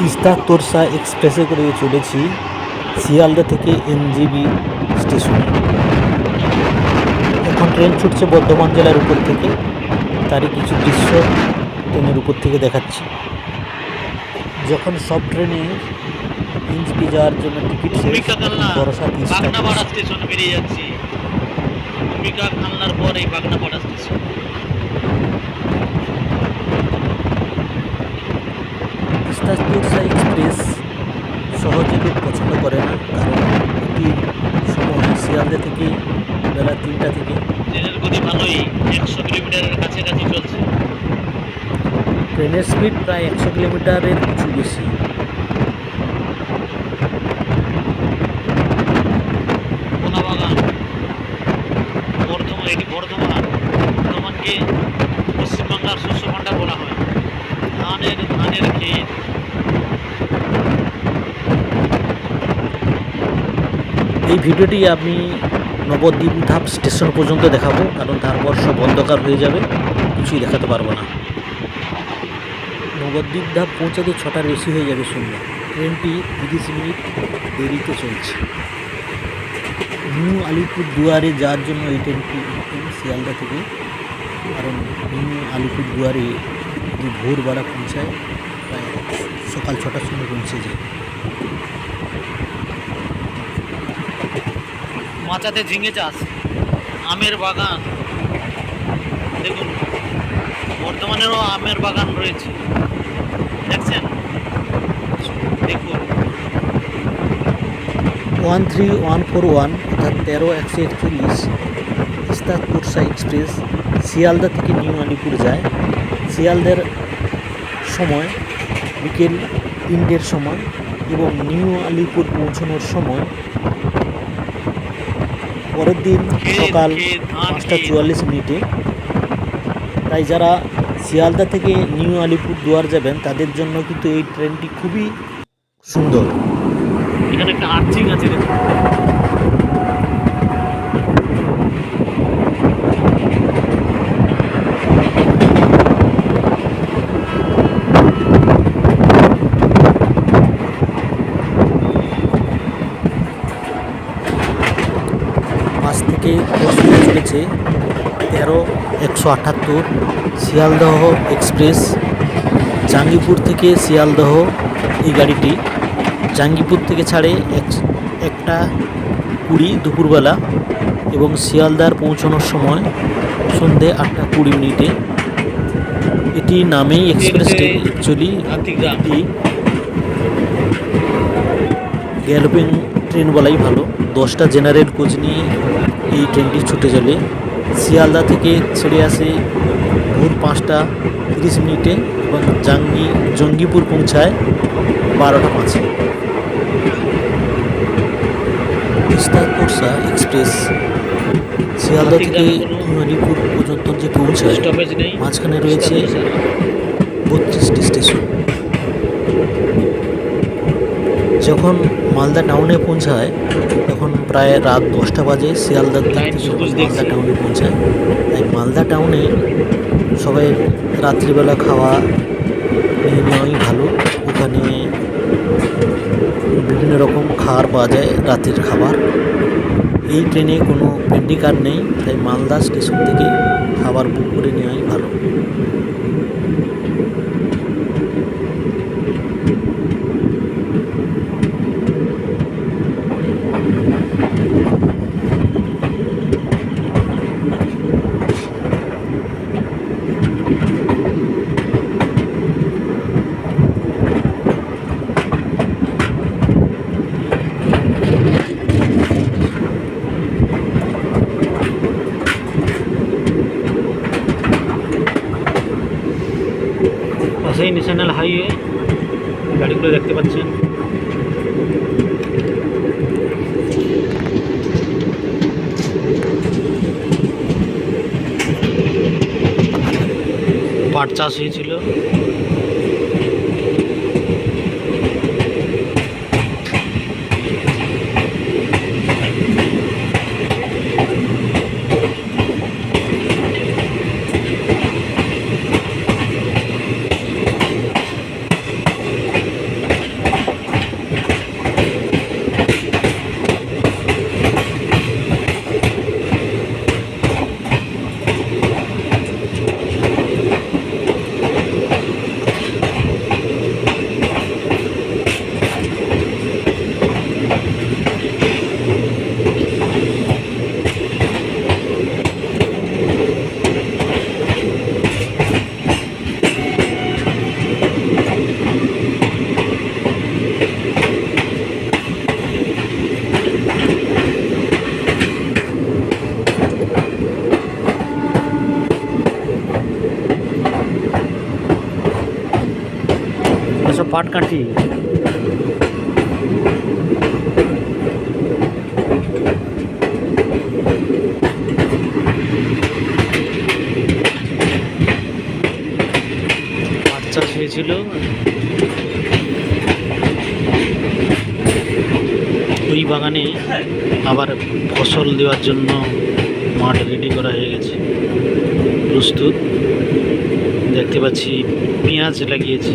তিস্তা তোরসা এক্সপ্রেসে করে চলেছি শিয়ালদা থেকে এনজিবি স্টেশনে। এখন ট্রেন ছুটছে বর্ধমান জেলার উপর থেকে। তারই কিছু দৃশ্য ট্রেনের উপর থেকে দেখাচ্ছি। যখন সব ট্রেনে এনজিবি যাওয়ার জন্য টিকিট শেষ তিস্তা বাগনাপাড়া স্টেশন বেরিয়ে যাচ্ছি। ভূমিকা কান্নার পর এই বাগনাপাড়া স্টেশন। তোরসা এক্সপ্রেস সহজে লোক পছন্দ করে না কারণ এটির সময় শিয়ালদা থেকে বেলা তিনটা থেকে। ট্রেনের গতি ভালোই একশো কিলোমিটারের কাছাকাছি চলছে। ট্রেনের স্পিড প্রায় একশো কিলোমিটারের কিছু বেশি। বর্ধমান এটি বর্ধমান বর্ধমানকে পশ্চিমবাংলার শস্য ভাণ্ডার বলা হয়। ধানের ধানের ক্ষেত এই ভিডিওটি আমি নবদ্বীপ ধাপ স্টেশন পর্যন্ত দেখাবো, কারণ তারপর সব অন্ধকার হয়ে যাবে, কিছুই দেখাতে পারব না। নবদ্বীপ ধাপ পৌঁছাতে ছটার বেশি হয়ে যাবে সন্ধ্যা। ট্রেনটি তিরিশ মিনিট দেরিতে চলছে। নিউ আলিপুর দুয়ারে যাওয়ার জন্য এই ট্রেনটি শিয়ালদা থেকে। কারণ নিউ আলিপুর দুয়ারে যদি ভোরবেলা পৌঁছায় প্রায় সকাল ছটার সময় পৌঁছে যায়। মাচাতে ঝিঙে চাষ, আমের বাগান। দেখুন বর্ধমানেরও আমের বাগান রয়েছে। দেখছেন? দেখুন। One three one four one অর্থাৎ তেরো একশো একচল্লিশ তোরসা এক্সপ্রেস, শিয়ালদা থেকে নিউ আলিপুর যায়। শিয়ালদার সময়, বিকেল তিনটের সময় এবং নিউ আলিপুর পৌঁছানোর সময় পরের দিন সকাল পাঁচটা চুয়াল্লিশ মিনিটে। তাই যারা শিয়ালদা থেকে নিউ আলিপুর দুয়ার যাবেন তাদের জন্য কিন্তু এই ট্রেনটি খুবই সুন্দর। এখানে একটা আর্চিং আছে দেখুন পাঁচ থেকে দশ মিনিট চলেছে তেরো একশো আটাত্তর শিয়ালদহ এক্সপ্রেস জাঙ্গিপুর থেকে শিয়ালদহ এই গাড়িটি। জাঙ্গিপুর থেকে ছাড়ে এক একটা কুড়ি দুপুরবেলা এবং শিয়ালদার পৌঁছানোর সময় সন্ধে আটটা কুড়ি মিনিটে। এটি নামেই এক্সপ্রেস ট্রেন অ্যাকচুয়ালি এটি গ্যালোপিং ট্রেন বলাই ভালো। দশটা জেনারেল কোচ নিয়ে এই ট্রেনটি ছুটে চলে। শিয়ালদা থেকে ছেড়ে আসে ভোর পাঁচটা তিরিশ মিনিটে এবং জাঙ্গি জঙ্গিপুর পৌঁছায় বারোটা পাঁচে। তোরসা এক্সপ্রেস শিয়ালদা থেকে মণিপুর পর্যন্ত যে পৌঁছায় মাঝখানে রয়েছে বত্রিশটি স্টেশন। যখন মালদা টাউনে পৌঁছায় তখন প্রায় রাত দশটা বাজে শিয়ালদার দিক থেকে। মালদা টাউনে পৌঁছায় তাই মালদা টাউনে সবাই রাত্রিবেলা খাওয়া নিয়ে নেওয়াই ভালো। ওখানে বিভিন্ন রকম খাবার পাওয়া যায় রাতের খাবার। এই ট্রেনে কোনো পেন্ডিকার নেই তাই মালদা স্টেশন থেকে খাবার বুক করে নেওয়াই ভালো। পাশেই ন্যাশনাল হাইওয়ে গাড়িগুলো দেখতে পাচ্ছেন চাষ হয়েছিল পাট চাষ হয়েছিল। ওই বাগানে আবার ফসল দেওয়ার জন্য মাঠ রেডি করা হয়ে গেছে। প্রস্তুত। দেখতে পাচ্ছি পেঁয়াজ লাগিয়েছে।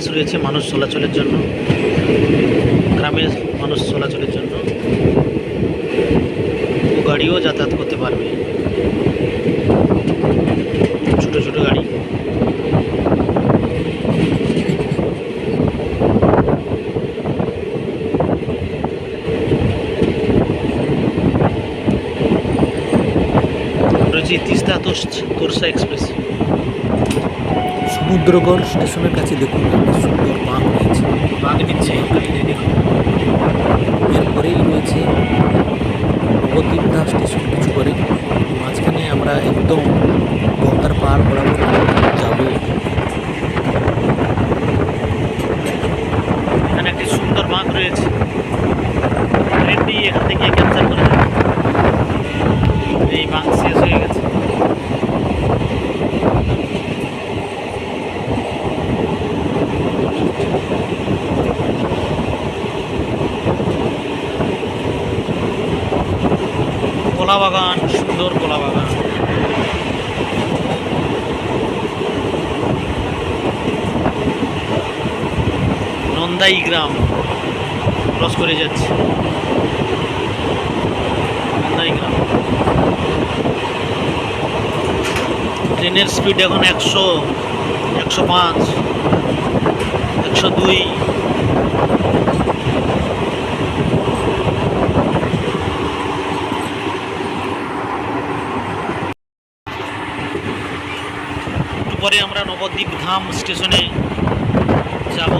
পাস রয়েছে মানুষ চলাচলের জন্য, গ্রামের মানুষ চলাচলের জন্য। গাড়িও যাতায়াত করতে পারবে। ছোট ছোট গাড়ি। রয়েছে তিস্তা তোরসা এক্সপ্রেস। সমুদ্রগড় স্টেশনের কাছে দেখুন, একটা সুন্দর বাঘ রয়েছে। বাঘ নিচ্ছে এরপরেই রয়েছে নবদ্বীপধা স্টেশন কিছু করে। মাঝখানে আমরা একদম গঙ্গার পাহাড় বরাবর যাব এখানে একটি সুন্দর বাঁক রয়েছে ট্রেনটি এখান থেকে ক্যাপচার করে দেবে। এই বাঁক শেষ হয়ে গেছে কলা বাগান সুন্দর কলা বাগান নন্দাই গ্রাম। ক্রস করে যাচ্ছে। নন্দাই গ্রাম। ট্রেনের স্পিড এখন একশো একশো পাঁচ, একশো দুই। পরে আমরা নবদ্বীপ ধাম স্টেশনে যাব।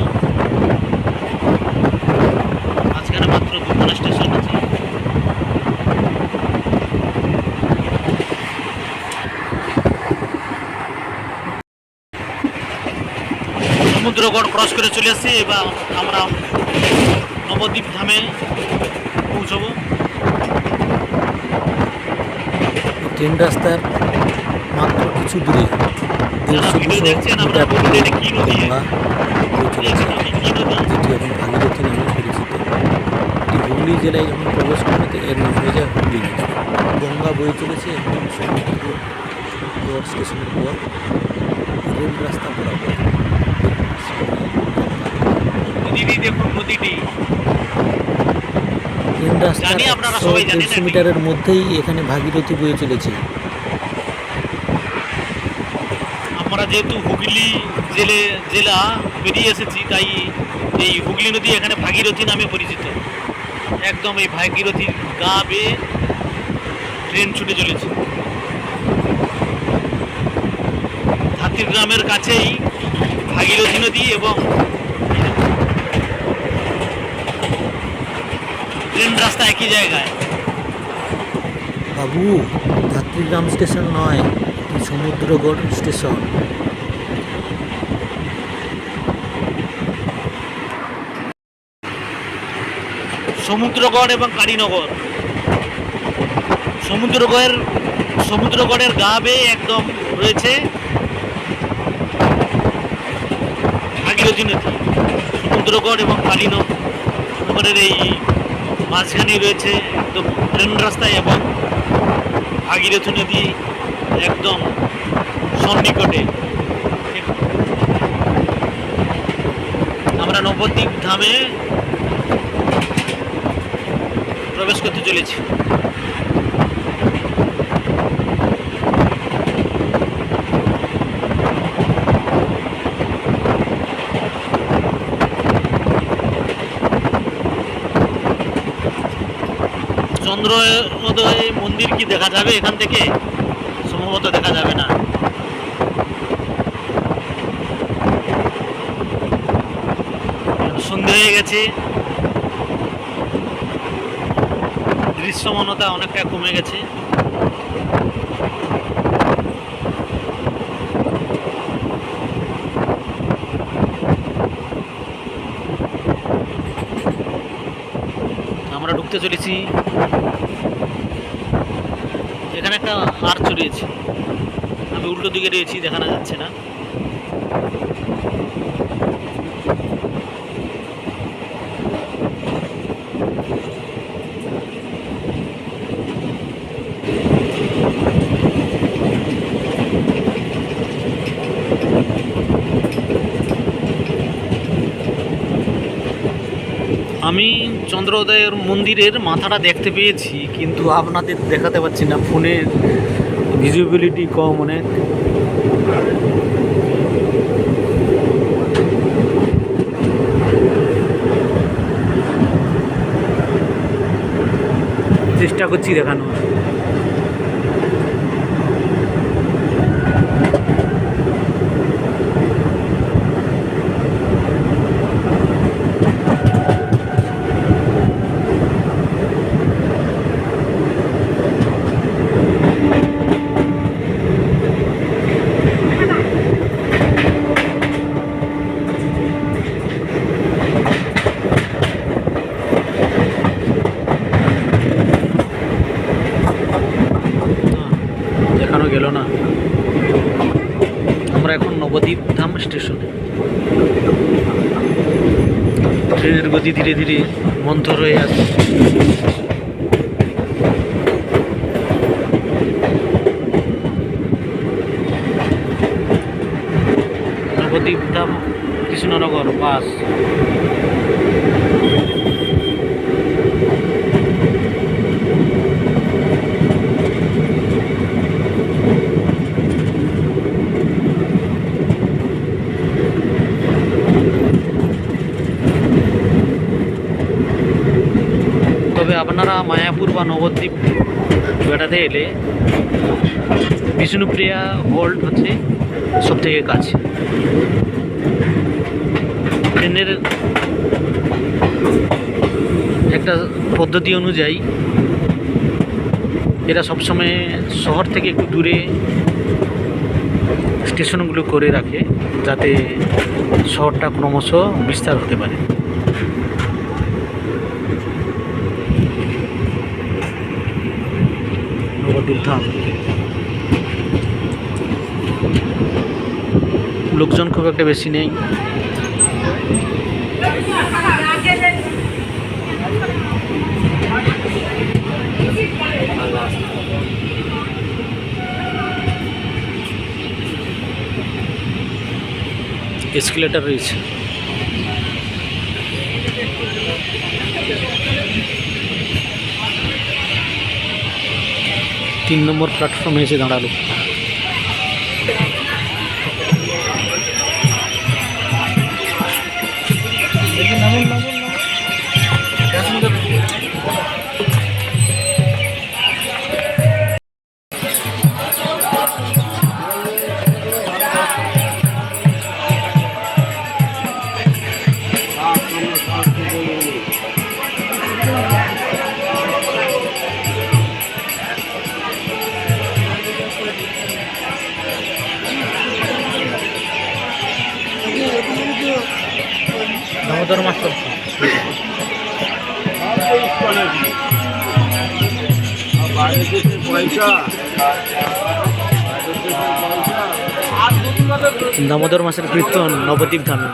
মাঝখানে মাত্র দুখানা স্টেশন আছে সমুদ্রগড় ক্রস করে চলে এসেছি এবার আমরা নবদ্বীপ ধামে পৌঁছবো। ট্রেন রাস্তার মাত্র কিছু দূরে দেখছেন আপনারা কি নদী? যেটি এখন হুগলি জেলায় যখন প্রবেশ করবে এর নাম হয়ে যায় হুগলি নদী গঙ্গা বয়ে চলেছে একদম সমুদ্র গড় স্টেশনের পর রেল রাস্তা বরাবর। ট্রেন রাস্তার আপনারা একশো দেড়শো মিটারের মধ্যেই এখানে ভাগীরথী বয়ে চলেছে। আমরা যেহেতু হুগলি জেলে জেলা বেরিয়ে এসেছি তাই এই হুগলি নদী এখানে ভাগীরথী নামে পরিচিত। একদম এই ভাগীরথীর গা বেয়ে ট্রেন ছুটে চলেছে। হাতির গ্রামের কাছেই ভাগীরথী নদী এবং ট্রেন রাস্তা একই জায়গায়। বাবু ধাত্রীগ্রাম স্টেশন নয় সমুদ্রগড় স্টেশন। সমুদ্রগড় এবং কারিনগর সমুদ্রগড়ের সমুদ্রগড়ের গা বেয়ে একদম রয়েছে ভাগীরথী নদী সমুদ্রগড় এবং কালীনগরের এই মাঝখানে রয়েছে একদম ট্রেন রাস্তায় এবং ভাগীরথী নদী একদম সন্নিকটে। আমরা নবদ্বীপ ধামে প্রবেশ করতে চলেছি। চন্দ্র উদয় মন্দির কি দেখা যাবে এখান থেকে? সম্ভবত দেখা যাবে না। সন্ধে হয়ে গেছে। দৃশ্যমানতা অনেকটা কমে গেছে। আমরা ঢুকতে চলেছি। এখানে একটা আর্চ রয়েছে। আমি উল্টো দিকে রয়েছি, দেখানো যাচ্ছে না আমি চন্দ্রোদয়ের মন্দিরের মাথাটা দেখতে পেয়েছি, কিন্তু আপনাদের দেখাতে পাচ্ছি না। ফোনের ভিজিবিলিটি কম অনেক। চেষ্টা করছি দেখানো দেখানো গেল না আমরা এখন নবদ্বীপ ধাম স্টেশনে গতি ধীরে ধীরে মন্থর হয়ে আসছে। নবদ্বীপ কৃষ্ণনগর বাস। মায়াপুর বা নবদ্বীপ বেড়াতে এলে বিষ্ণুপ্রিয়া গোল্ড হচ্ছে সব থেকে কাছে। ট্রেনের একটা পদ্ধতি অনুযায়ী এরা সবসময় শহর থেকে একটু দূরে স্টেশনগুলো করে রাখে যাতে শহরটা ক্রমশ বিস্তার হতে পারে। নবদ্বীপ ধাম লোকজন খুব একটা বেশি নেই এসকেলেটার রয়েছে তিন নম্বর প্ল্যাটফর্মে এসে দাঁড়ালো দামোদর মাসের কীর্তন নবদ্বীপ ধামে।